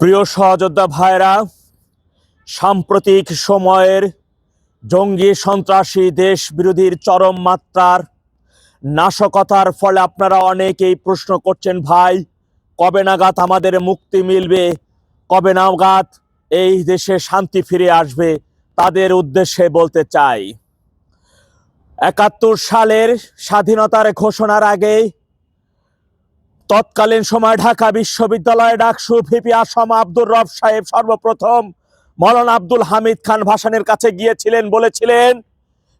প্রিয় সহযোদ্ধা ভাইরা, সাম্প্রতিক সময়ের জঙ্গি সন্ত্রাসী দেশ বিরোধীর চরম মাত্রার নাশকতার ফলে আপনারা অনেকেই প্রশ্ন করছেন, ভাই, কবে নাগাদ আমাদের মুক্তি মিলবে? কবে নাগাদ এই দেশে শান্তি ফিরে আসবে? তাদের উদ্দেশ্যে বলতে চাই, একাত্তর সালের স্বাধীনতার ঘোষণার আগেই তৎকালীন সময় ঢাকা বিশ্ববিদ্যালয়ে ডাকসু ভিপি আসাম আব্দুর রব সাহেব সর্বপ্রথম মৌলানা আব্দুল হামিদ খান ভাসানের কাছে গিয়েছিলেন, বলেছিলেন,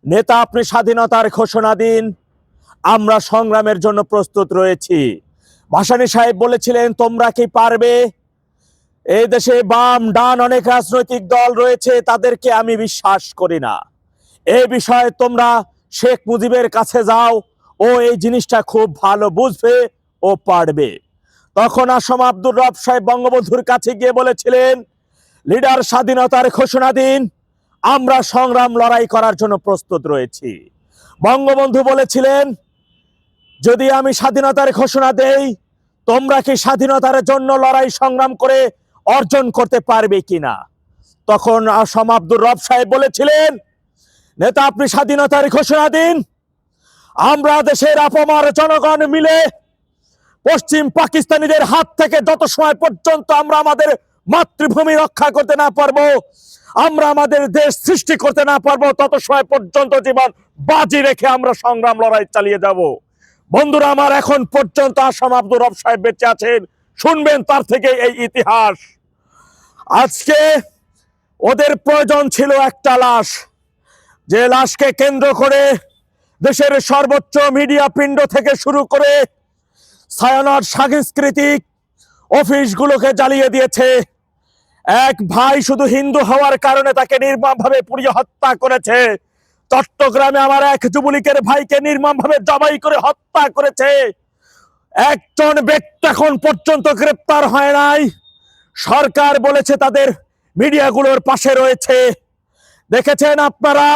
নেতা, আপনি স্বাধীনতার ঘোষণা দিন। আমরা সংগ্রামের জন্য প্রস্তুত রয়েছি। ভাসানী সাহেব বলেছিলেন, তোমরা কি পারবে? এই দেশে বাম, ডান অনেক রাজনৈতিক দল রয়েছে, তাদেরকে আমি বিশ্বাস করি না। এই বিষয়ে তোমরা শেখ মুজিবের কাছে যাও, ও এই জিনিসটা খুব ভালো বুঝবে। ও পারবে। তখন আসম আব্দুর রব সাহেব বঙ্গবন্ধুর কাছে গিয়ে বলেছিলেন, লিডার স্বাধীনতার ঘোষণা দিন, আমরা সংগ্রাম লড়াই করার জন্য প্রস্তুত রয়েছি। বঙ্গবন্ধু বলেছিলেন, যদি আমি স্বাধীনতার ঘোষণা দেই, তোমরা কি স্বাধীনতার জন্য লড়াই সংগ্রাম করে অর্জন করতে পারবে কিনা? তখন আসম আব্দুর রব সাহেব বলেছিলেন, নেতা, আপনি স্বাধীনতার ঘোষণা দিন। আমরা দেশের আপমার জনগণ মিলে পশ্চিম পাকিস্তানিদের হাত থেকে যত সময় পর্যন্ত আমরা আমাদের মাতৃভূমি রক্ষা করতে না পারব, আমরা আমাদের দেশ সৃষ্টি করতে না পারব, তত সময় পর্যন্ত জীবন বাজি রেখে আমরা সংগ্রাম লড়াই চালিয়ে যাব। বন্ধুরা, আমার এখন পর্যন্ত আসাম আব্দুর রব সাহেব বেঁচে আছেন। শুনবেন তার থেকে এই ইতিহাস। আজকে ওদের প্রয়োজন ছিল একটা লাশ। যে লাশকে কেন্দ্র করে দেশের সর্বোচ্চ মিডিয়া পিণ্ড থেকে শুরু করে ছায়ানট সাংস্কৃতিক অফিসগুলোকে জ্বালিয়ে দিয়েছে। এক ভাই শুধু হিন্দু হওয়ার কারণে তাকে নির্মমভাবে পুড়িয়ে হত্যা করেছে। চট্টগ্রামে আমার এক যুবলীগের ভাইকে নির্মমভাবে জবাই করে হত্যা করেছে। একজন ব্যক্তি এখন পর্যন্ত গ্রেপ্তার হয় নাই। সরকার বলেছে তাদের মিডিয়াগুলোর পাশে রয়েছে। দেখেছেন আপনারা?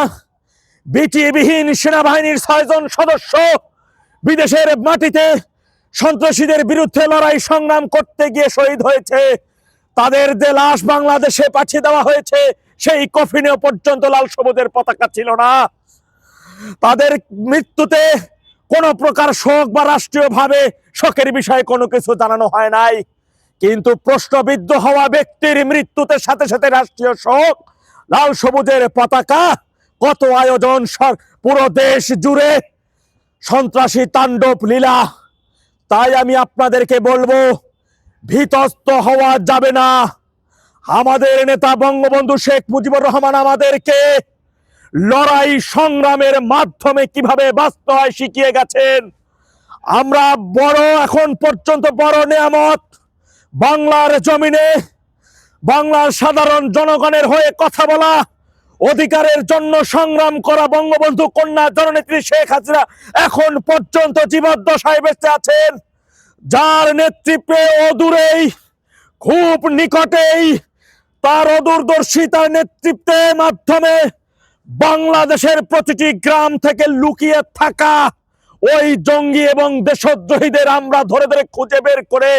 বিটিবিহীন সেনাবাহিনীর ছয়জন সদস্য বিদেশের মাটিতে সন্ত্রাসীদের বিরুদ্ধে লড়াই সংগ্রাম করতে গিয়ে শহীদ হয়েছে। তাদের যে লাশ বাংলাদেশে পাঠিয়ে দেওয়া হয়েছে। সেই কফিনেও পর্যন্ত লাল সবুজের পতাকা ছিল না। তাদের মৃত্যুতে কোনো প্রকার শোক বা রাষ্ট্রীয়ভাবে শোকের বিষয়ে কোনো কিছু জানানো হয় নাই। কিন্তু প্রশ্নবিদ্ধ হওয়া ব্যক্তির মৃত্যুতে সাথে সাথে রাষ্ট্রীয় শোক, লাল সবুজের পতাকা, কত আয়োজন পুরো দেশ জুড়ে সন্ত্রাসী তাণ্ডব, লীলা তাই আমি আপনাদেরকে বলব ভীতস্ত হওয়া যাবে না। আমাদের নেতা বঙ্গবন্ধু শেখ মুজিবুর রহমান আমাদেরকে লড়াই সংগ্রামের মাধ্যমে কীভাবে বাঁচতে হয় শিখিয়ে গেছেন, আমরা বড় এখন পর্যন্ত বড় নেয়ামত, বাংলার জমিনে বাংলার সাধারণ জনগণের হয়ে কথা বলা অধিকারের জন্য সংগ্রাম করা বঙ্গবন্ধু কন্যা জননেত্রী শেখ হাসিনা এখন পর্যন্ত জীবদ্দশায় বেঁচে আছেন। যার নেতৃত্বে অদূরেই, খুব নিকটেই, তার অদূরদর্শিতার নেতৃত্বের মাধ্যমে বাংলাদেশের প্রতিটি গ্রাম থেকে লুকিয়ে থাকা ওই জঙ্গি এবং দেশদ্রোহীদের আমরা ধরে ধরে খুঁজে বের করে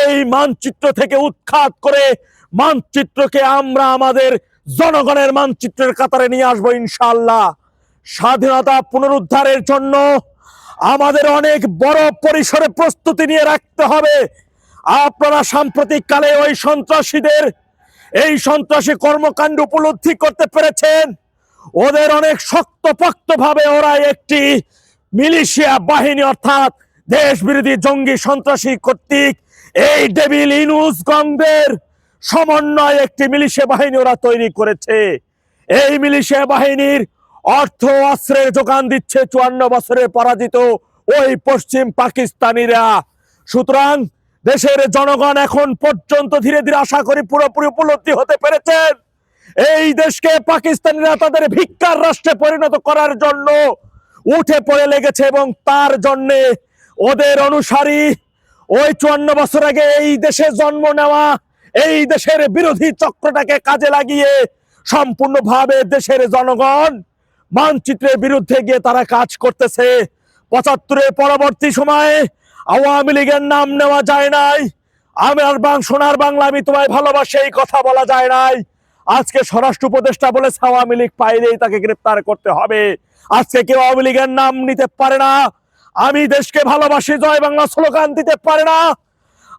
এই মানচিত্র থেকে উৎখাত করে মানচিত্রকে আমরা আমাদের জনগণের মানচিত্রের কাতারে নিয়ে আসব ইনশাল্লাহ স্বাধীনতা পুনরুদ্ধারের জন্য আমাদের অনেক বড় পরিসরে প্রস্তুতি নিয়ে রাখতে হবে। আপনারা সাম্প্রতিক কালে ওই সন্ত্রাসীদের, এই সন্ত্রাসী কর্মকাণ্ড উপলব্ধি করতে পেরেছেন। ওদের অনেক শক্তপোক্ত ভাবে ওরা একটি মিলিশিয়া বাহিনী অর্থাৎ দেশ বিরোধী জঙ্গি সন্ত্রাসী কর্তৃক এই ডেভিল ইনুস গঙ্গের সমন্বয় একটি মিলিশিয়া বাহিনী ওরা তৈরি করেছে। এই মিলিশিয়া বাহিনীর অর্থ অস্ত্রের যোগান দিচ্ছে চুয়ান্ন বছরে পরাজিত ওই পশ্চিম পাকিস্তানিরা। সুতরাং দেশের জনগণ এখন পর্যন্ত ধীরে ধীরে আশা করি পুরোপুরি উপলব্ধি হতে পেরেছেন। এই দেশকে পাকিস্তানিরা তাদের ভিক্ষার রাষ্ট্রে পরিণত করার জন্য উঠে পড়ে লেগেছে এবং তার জন্যে ওদের অনুসারী ওই চুয়ান্ন বছর আগে এই দেশে জন্ম নেওয়া এই দেশের বিরোধী চক্রটাকে কাজে লাগিয়ে সম্পূর্ণভাবে দেশের জনগণ মানচিত্রের বিরুদ্ধে গিয়ে তারা কাজ করতেছে। পঁচাত্তরের পরবর্তী সময়ে আওয়ামী লীগের নাম নেওয়া যায় নাই। আমার বাং, সোনার বাংলা, আমি তোমায় ভালোবাসি, এই কথা বলা যায় নাই। আজকে স্বরাষ্ট্র উপদেষ্টা বলে আওয়ামী লীগ পাইলেই তাকে গ্রেপ্তার করতে হবে। আজকে কেউ আওয়ামী লীগের নাম নিতে পারে না। আমি দেশকে ভালোবাসি, জয় বাংলা, স্লোগান দিতে পারে না।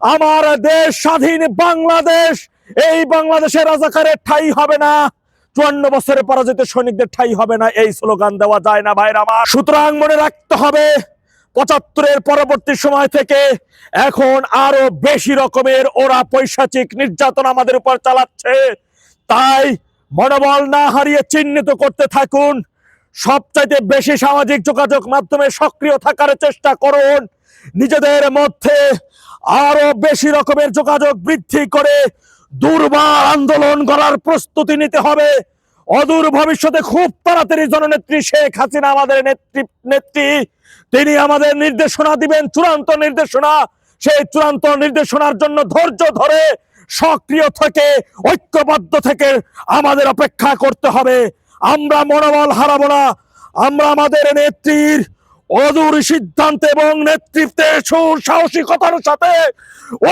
আমার দেশ স্বাধীন বাংলাদেশ। এই বাংলাদেশের রাজাকারের ঠাই হবে না। চুয়ান্ন বছরে পরাজিত সৈনিকদের ঠাই হবে না। এই স্লোগান দেওয়া যায় না ভাইরা আমার। সুতরাং মনে রাখতে হবে, পঁচাত্তরের পরবর্তী সময় থেকে এখন আরও বেশি রকমের ওরা পৈশাচিক নির্যাতন আমাদের উপর চালাচ্ছে। তাই মনোবল না হারিয়ে চিহ্নিত করতে থাকুন। সবচাইতে বেশি সামাজিক যোগাযোগ মাধ্যমে সক্রিয় থাকার চেষ্টা করুন। নিজেদের মধ্যে আরও বেশি রকমের যোগাযোগ বৃদ্ধি করে দুর্বার আন্দোলন করার প্রস্তুতি নিতে হবে। অদূর ভবিষ্যতে খুব তাড়াতাড়ি জননেত্রী শেখ হাসিনা, আমাদের নেত্রী নেত্রী, তিনি আমাদের নির্দেশনা দিবেন, চূড়ান্ত নির্দেশনা। সেই চূড়ান্ত নির্দেশনার জন্য ধৈর্য ধরে সক্রিয় থেকে, ঐক্যবদ্ধ থেকে আমাদের অপেক্ষা করতে হবে। আমরা মনোবল হারাবো না। আমরা আমাদের নেত্রীর অদূর সিদ্ধান্ত এবং নেতৃত্বে সুসাহসিকতার সাথে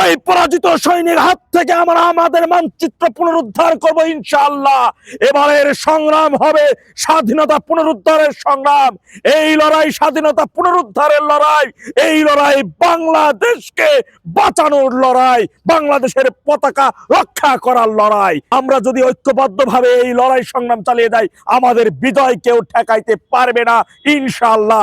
ওই পরাজিত সৈনিক হাত থেকে আমরা আমাদের মানচিত্র পুনরুদ্ধার করব ইনশাআল্লাহ। এবারের সংগ্রাম হবে স্বাধীনতা পুনরুদ্ধারের সংগ্রাম। এই লড়াই স্বাধীনতা পুনরুদ্ধারের লড়াই। এই লড়াই বাংলাদেশকে বাঁচানোর লড়াই, বাংলাদেশের পতাকা রক্ষা করার লড়াই। আমরা যদি ঐক্যবদ্ধভাবে এই লড়াই সংগ্রাম চালিয়ে যাই, আমাদের বিজয় কেউ ঠেকাইতে পারবে না, ইনশাআল্লাহ।